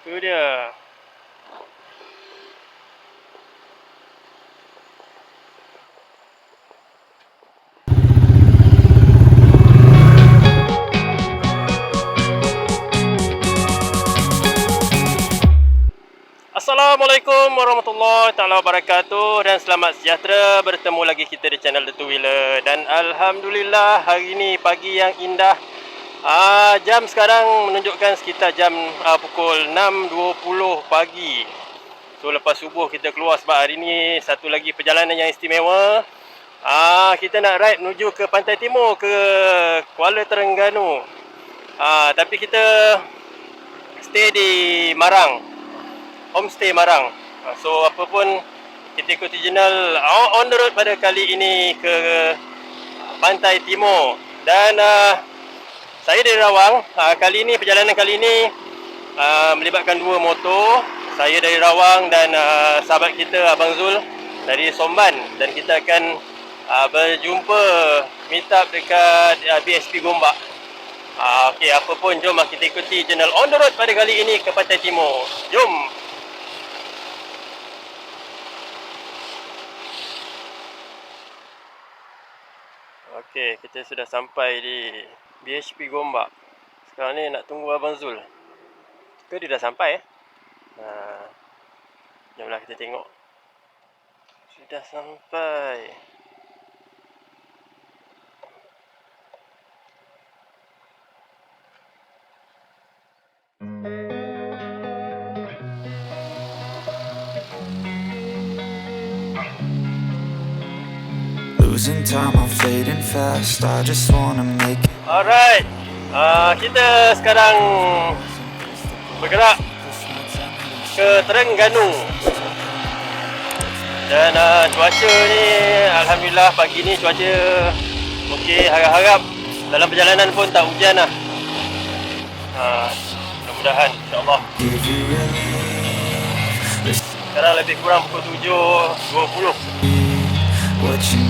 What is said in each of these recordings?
Tu dia. Assalamualaikum warahmatullahi taala wabarakatuh dan selamat sejahtera. Bertemu lagi kita di channel The Two Wheeler. Dan alhamdulillah hari ini pagi yang indah Ah jam sekarang menunjukkan sekitar jam ah, pukul 6.20 pagi. So lepas subuh kita keluar sebab hari ni satu lagi perjalanan yang istimewa. Ah kita nak ride menuju ke pantai timur ke Kuala Terengganu. Ah tapi kita stay di Marang. Homestay Marang. Ah, so apa pun kita ikuti jurnal on the road pada kali ini ke pantai timur dan uh, saya dari Rawang. Uh, kali ini perjalanan kali ini uh, melibatkan dua motor. Saya dari Rawang dan uh, sahabat kita Abang Zul dari Somban dan kita akan uh, berjumpa meet up dekat uh, BSP Gombak. Uh, Okey, apa pun jom lah kita ikuti channel on the road pada kali ini ke Pantai Timur. Jom. Okey, kita sudah sampai di BHP Gombak. Sekarang ni nak tunggu Abang Zul. Ke dia dah sampai eh? Ha. Jomlah kita tengok. Sudah sampai. Losing time, I'm fading fast. I just wanna make it. Alright. Uh, kita sekarang bergerak ke Terengganu. Dan uh, cuaca ni alhamdulillah pagi ni cuaca okey harap-harap dalam perjalanan pun tak hujan lah. Uh, mudah-mudahan insya-Allah. Sekarang lebih kurang pukul 7.20.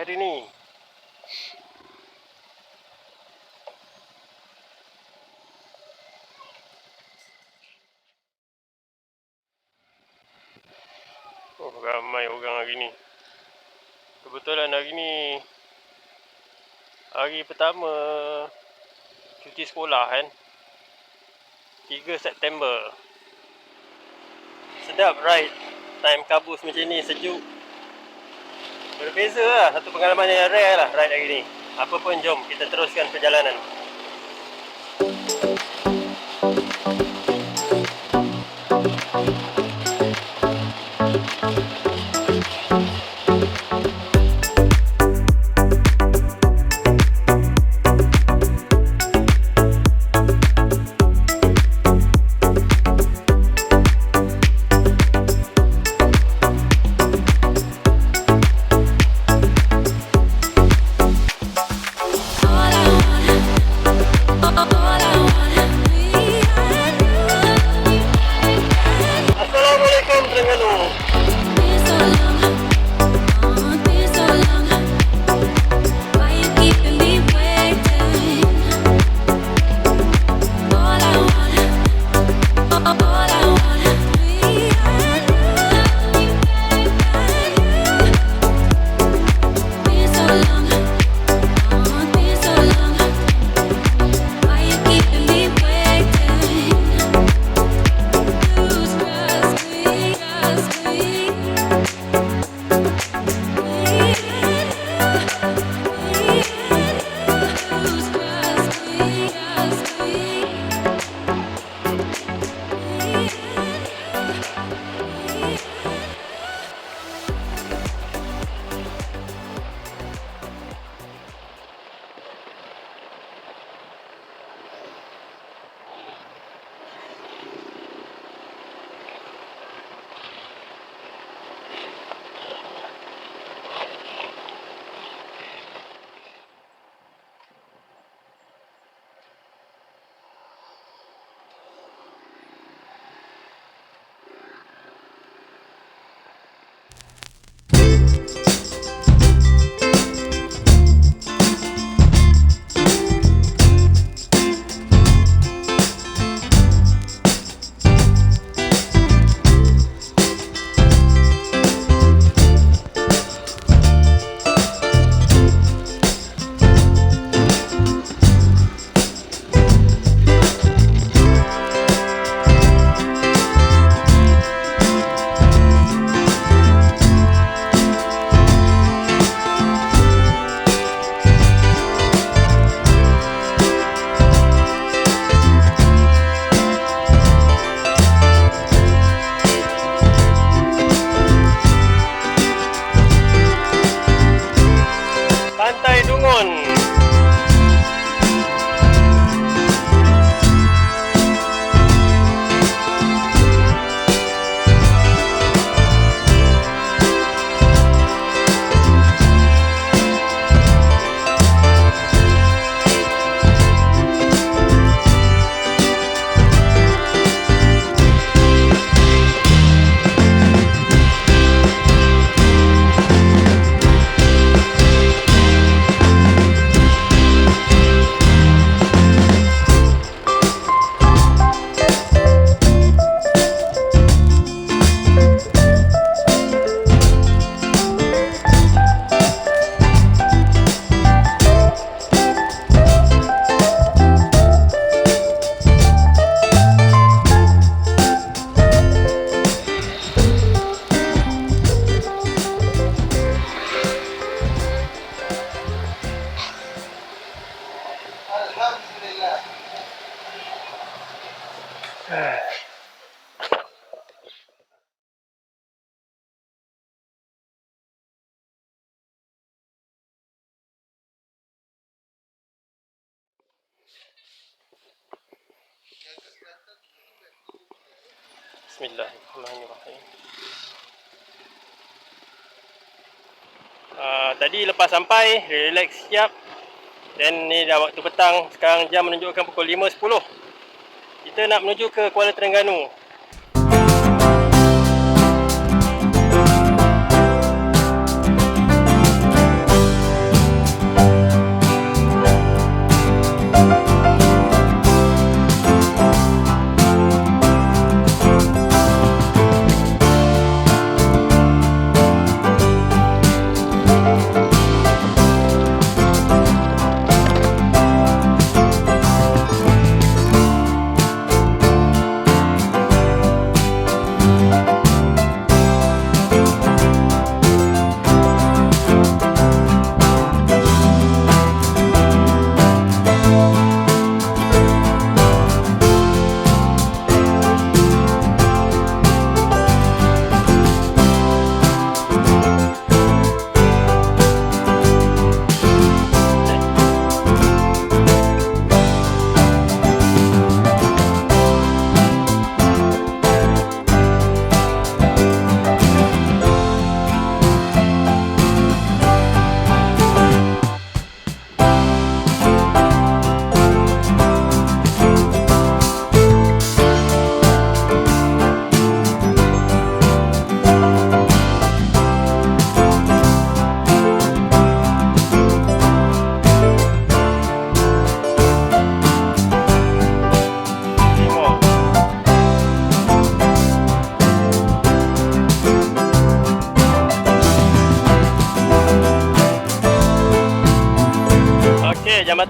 Hari ni. Oh, ramai orang hari ni. Kebetulan hari ni hari pertama cuti sekolah kan. 3 September. Sedap ride time kabus macam ni sejuk. Berbeza lah, satu pengalaman yang rare lah ride hari ni. Apa pun jom kita teruskan perjalanan. Bismillahirrahmanirrahim. Uh, tadi lepas sampai, relax sekejap. Dan ni dah waktu petang. Sekarang jam menunjukkan pukul 5.10. Kita nak menuju ke Kuala Terengganu.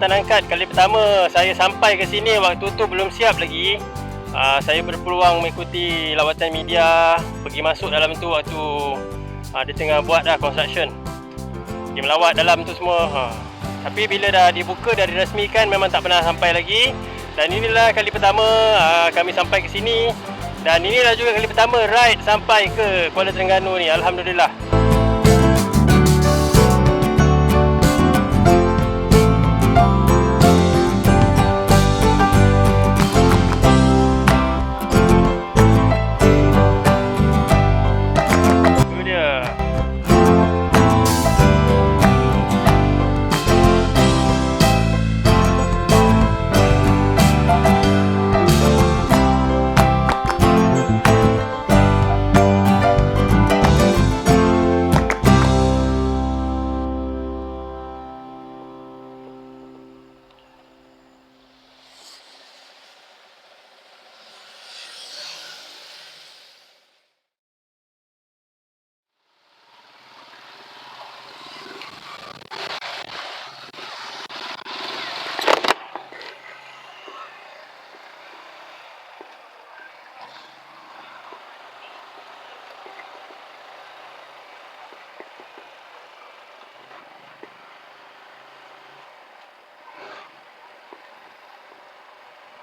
Okey, jambatan angkat kali pertama saya sampai ke sini waktu tu belum siap lagi. Uh, saya berpeluang mengikuti lawatan media pergi masuk dalam tu waktu uh, dia tengah buat dah construction. Dia melawat dalam tu semua. Ha. Tapi bila dah dibuka dah dirasmikan memang tak pernah sampai lagi. Dan inilah kali pertama uh, kami sampai ke sini dan inilah juga kali pertama ride sampai ke Kuala Terengganu ni. Alhamdulillah.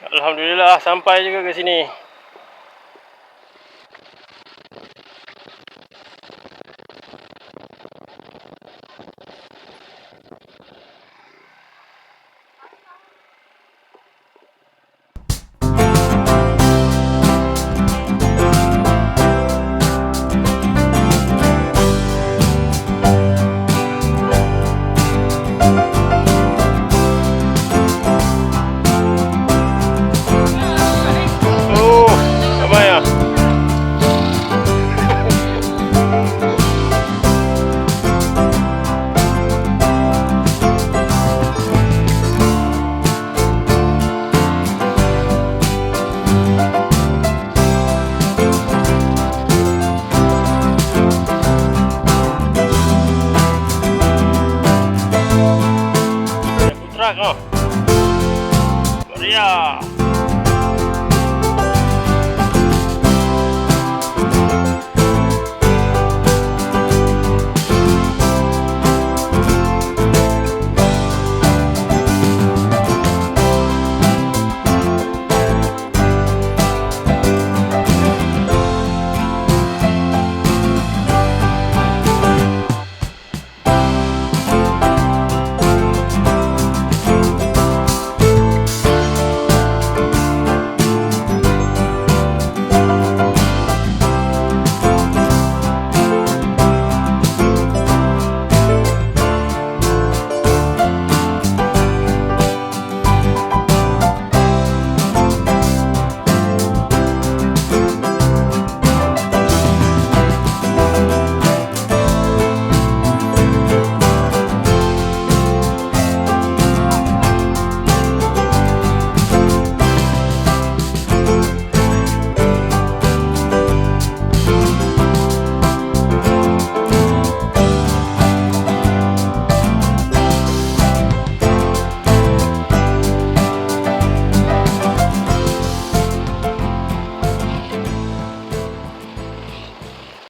Alhamdulillah sampai juga ke sini. 말이야.